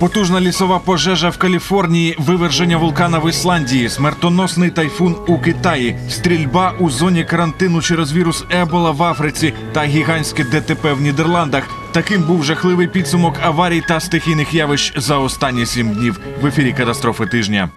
Потужна лісова пожежа в Каліфорнії, виверження вулкана в Ісландії, смертоносний тайфун у Китаї, стрільба у зоні карантину через вірус Ебола в Африці та гігантське ДТП в Нідерландах. Таким був жахливий підсумок аварій та стихійних явищ за останні сім днів в ефірі катастрофи тижня.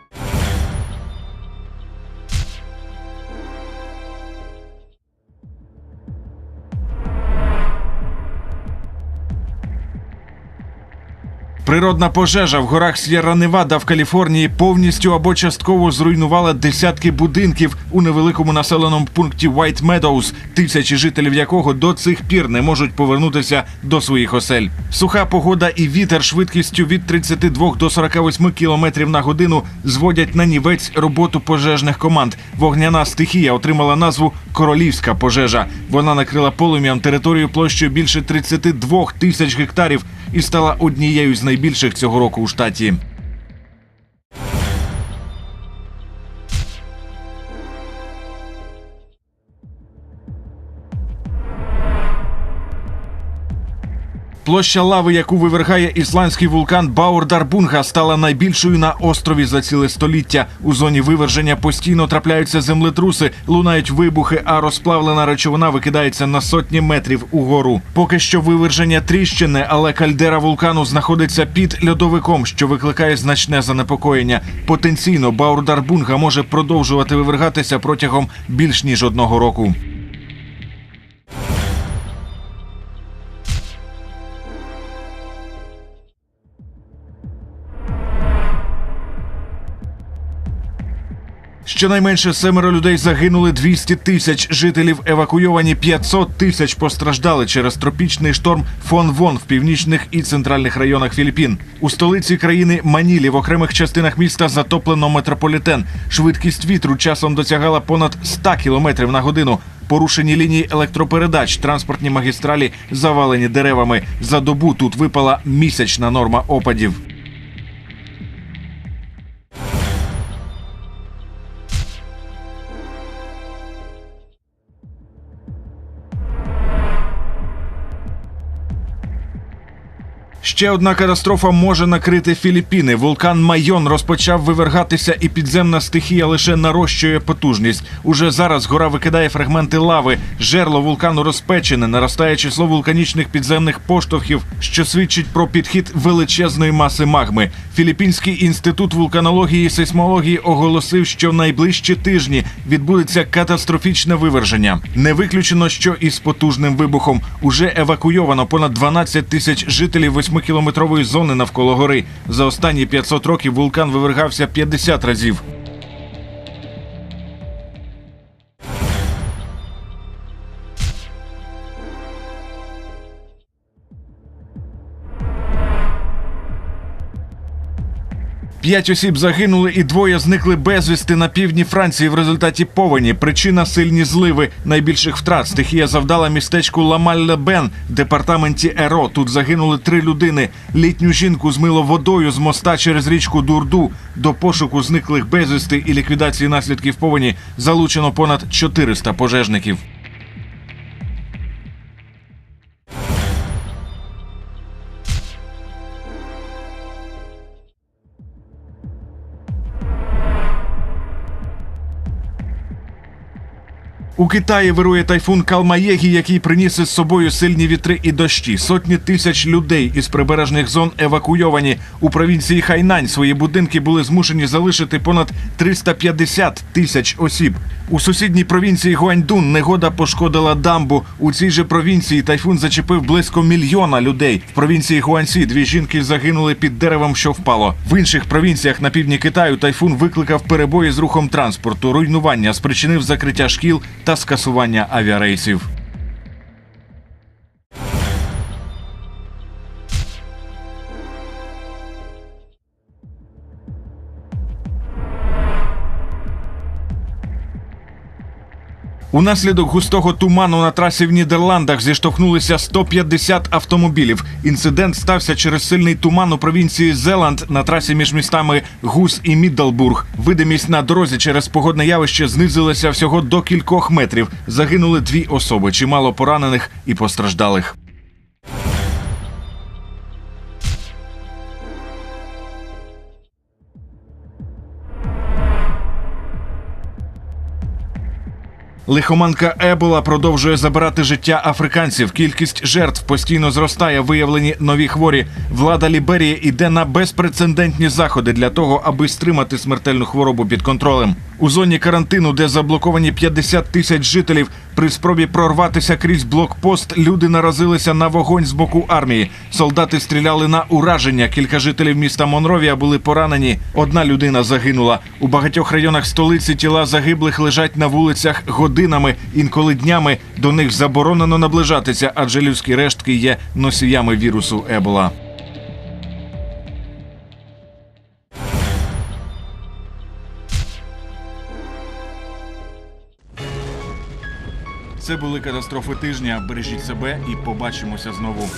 Природна пожежа в горах С'єрра Невада в Каліфорнії повністю або частково зруйнувала десятки будинків у невеликому населеному пункті White Meadows, тисячі жителів якого до цих пір не можуть повернутися до своїх осель. Суха погода і вітер швидкістю від 32 до 48 км на годину зводять на нівець роботу пожежних команд. Вогняна стихія отримала назву Королівська пожежа. Вона накрила полум'ям територію площею більше 32 тисяч гектарів і стала однією з найбільших цього року у штаті. Площа лави, яку вивергає ісландський вулкан Баурдарбунга, стала найбільшою на острові за ціле століття. У зоні виверження постійно трапляються землетруси, лунають вибухи, а розплавлена речовина викидається на сотні метрів угору. Поки що виверження тріщини, але кальдера вулкану знаходиться під льодовиком, що викликає значне занепокоєння. Потенційно Баурдарбунга може продовжувати вивергатися протягом більш ніж одного року. Щонайменше семеро людей загинули, 200 тисяч жителів евакуйовані, 500 тисяч постраждали через тропічний шторм Фон Вон в північних і центральних районах Філіппін. У столиці країни Манілі в окремих частинах міста затоплено метрополітен. Швидкість вітру часом досягала понад 100 км на годину. Порушені лінії електропередач, транспортні магістралі завалені деревами. За добу тут випала місячна норма опадів. Ще одна катастрофа може накрити Філіппіни. Вулкан Майон розпочав вивергатися, і підземна стихія лише нарощує потужність. Уже зараз гора викидає фрагменти лави. Жерло вулкану розпечене, наростає число вулканічних підземних поштовхів, що свідчить про підхід величезної маси магми. Філіппінський інститут вулканології і сейсмології оголосив, що в найближчі тижні відбудеться катастрофічне виверження. Не виключено, що із потужним вибухом уже евакуйовано понад 12 тисяч жителів 8-кілометрової зони навколо гори. За останні 500 років вулкан вивергався 50 разів. П'ять осіб загинули і двоє зникли безвісти на півдні Франції в результаті повені. Причина сильні зливи. Найбільших втрат стихія завдала містечку Ламаль-Лебен в департаменті Еро. Тут загинули три людини. Літню жінку змило водою з моста через річку Дурду. До пошуку зниклих безвісти і ліквідації наслідків повені залучено понад 400 пожежників. У Китаї вирує тайфун Калмаєгі, який приніс із собою сильні вітри і дощі. Сотні тисяч людей із прибережних зон евакуйовані. У провінції Хайнань свої будинки були змушені залишити понад 350 тисяч осіб. У сусідній провінції Гуаньдун негода пошкодила дамбу. У цій же провінції тайфун зачепив близько мільйона людей. В провінції Гуаньсі дві жінки загинули під деревом, що впало. В інших провінціях на півдні Китаю тайфун викликав перебої з рухом транспорту, руйнування, спричинив закриття шкіл та скасування авіарейсів. Унаслідок густого туману на трасі в Нідерландах зіштовхнулися 150 автомобілів. Інцидент стався через сильний туман у провінції Зеланд на трасі між містами Гус і Міддалбург. Видимість на дорозі через погодне явище знизилася всього до кількох метрів. Загинули дві особи, чимало поранених і постраждалих. Лихоманка Ебола продовжує забирати життя африканців. Кількість жертв постійно зростає. Виявлені нові хворі. Влада Ліберії йде на безпрецедентні заходи для того, аби стримати смертельну хворобу під контролем. У зоні карантину, де заблоковані 50 тисяч жителів, при спробі прорватися крізь блокпост, люди наразилися на вогонь з боку армії. Солдати стріляли на ураження. Кілька жителів міста Монровія були поранені. Одна людина загинула. У багатьох районах столиці тіла загиблих лежать на вулицях годинами, інколи днями. До них заборонено наближатися, адже людські рештки є носіями вірусу Ебола. Це були катастрофи тижня. Бережіть себе і побачимося знову.